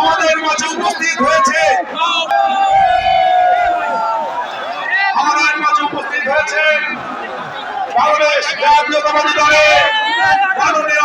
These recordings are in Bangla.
আমাদের মাঝে উপস্থিত হয়েছে। আমাদের মাঝে উপস্থিত হয়েছে। বাংলাদেশ জাতীয়তাবাদী দলের মাননীয়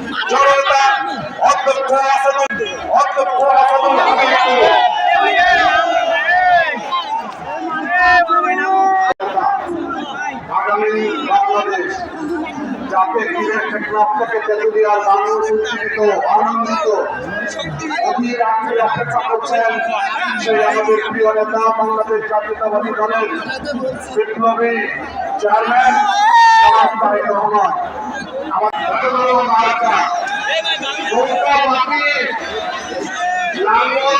আগামী বাংলাদেশ যাতে ক্লাব থেকে তেতুলিয়ার মানুষ উজ্জীবিত আনন্দিত, অধীর আগ্রহে অপেক্ষা করছেন সেই আমাদের বাংলাদেশ জাতীয়তাবাদী দলের বিপ্লবী চেয়ারম্যান জনাব লাঙ্গল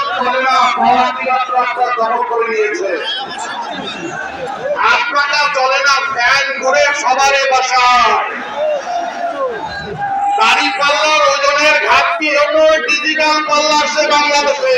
চলে না ফ্যান ঘুরে সবারে বাসায় দাড়ি পাল্লার ওজনের ঘাটতি হলো ডিজিটাল পাল্লা আসছে বাংলাদেশে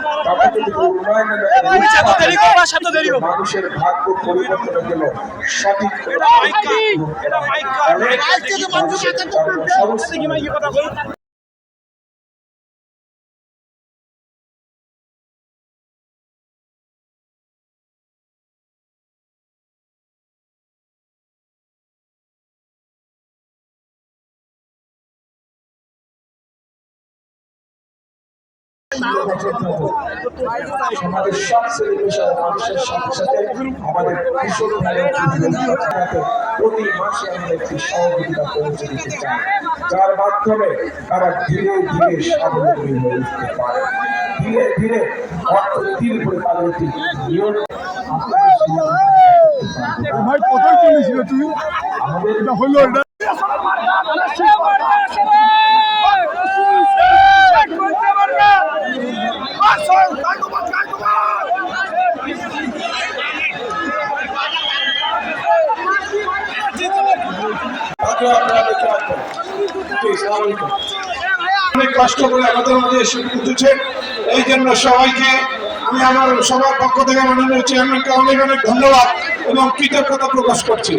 মানুষের ভাগ্য পরিবর্তনের জন্য সঠিক সমস্ত সমাজের সব মানুষের সাথে সাথে আমাদের কৃষক ভাইয়েরা প্রতি মাসে আমরা একটি সহযোগিতা পৌঁছে দিতে চাই। যার মাধ্যমে তারা ধীরে ধীরে স্বাবলম্বী হয়ে উঠতে পারে। ধীরে ধীরে অর্থনীতির উপরে তাদের একটি নিয়ম ভাই কোথায় চলেছিল তুই এটা হলো এটা। অনেক কষ্ট করে আমাদের মধ্যে এসে উঠেছেন এই জন্য সবাইকে আমি আমার সবার পক্ষ থেকে মাননীয় চেয়ারম্যানকে অনেক অনেক ধন্যবাদ এবং কৃতজ্ঞতা প্রকাশ করছি।